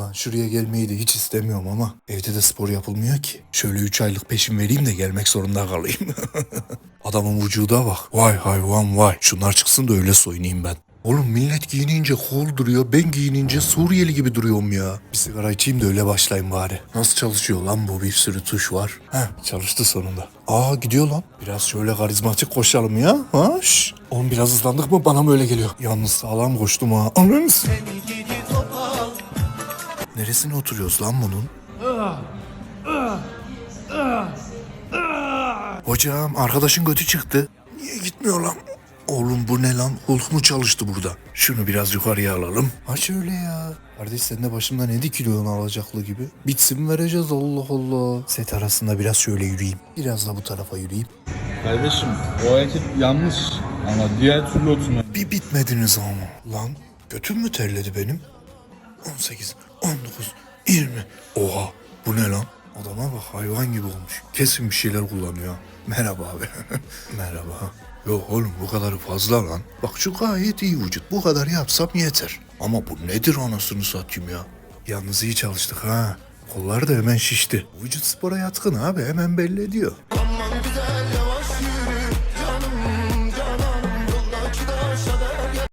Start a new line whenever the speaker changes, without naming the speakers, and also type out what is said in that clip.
Ulan şuraya gelmeyi de hiç istemiyorum ama evde de spor yapılmıyor ki. Şöyle 3 aylık peşin vereyim de gelmek zorunda kalayım. Adamın vücuda bak. Vay hayvan vay. Şunlar çıksın da öyle soyunayım ben. Oğlum millet giyinince cool duruyor. Ben giyinince Suriyeli gibi duruyorum ya. Bir sigara içeyim de öyle başlayayım bari. Nasıl çalışıyor lan bu bir sürü tuş var. Heh çalıştı sonunda. Aa gidiyor lan. Biraz şöyle karizmatik koşalım ya. Ha şş. Oğlum biraz hızlandık mı bana mı öyle geliyor. Yalnız sağlam koştum ha. Anladınız Neresine oturuyoruz lan bunun? Hocam arkadaşın götü çıktı. Niye gitmiyor lan? Oğlum bu ne lan? Hulk mu çalıştı burada? Şunu biraz yukarıya alalım. Ha şöyle ya. Kardeş sen de başımda ne dikiliyorsun alacaklı gibi. Bitsin vereceğiz Allah Allah. Set arasında biraz şöyle yürüyeyim. Biraz da bu tarafa yürüyeyim.
Kardeşim o hareket yanlış ama diğer türlü oturma.
Bir bitmediniz ama. Lan götüm mü terledi benim? 18, 19, 20. Oha bu ne lan? Adama bak hayvan gibi olmuş. Kesin bir şeyler kullanıyor. Merhaba abi. Merhaba. Yok oğlum bu kadar fazla lan. Bak şu gayet iyi vücut. Bu kadar yapsam yeter. Ama bu nedir anasını satayım ya. Yalnız iyi çalıştık ha. Kollar da hemen şişti. Vücut spora yatkın abi hemen belli ediyor.
Aman güzel yavaş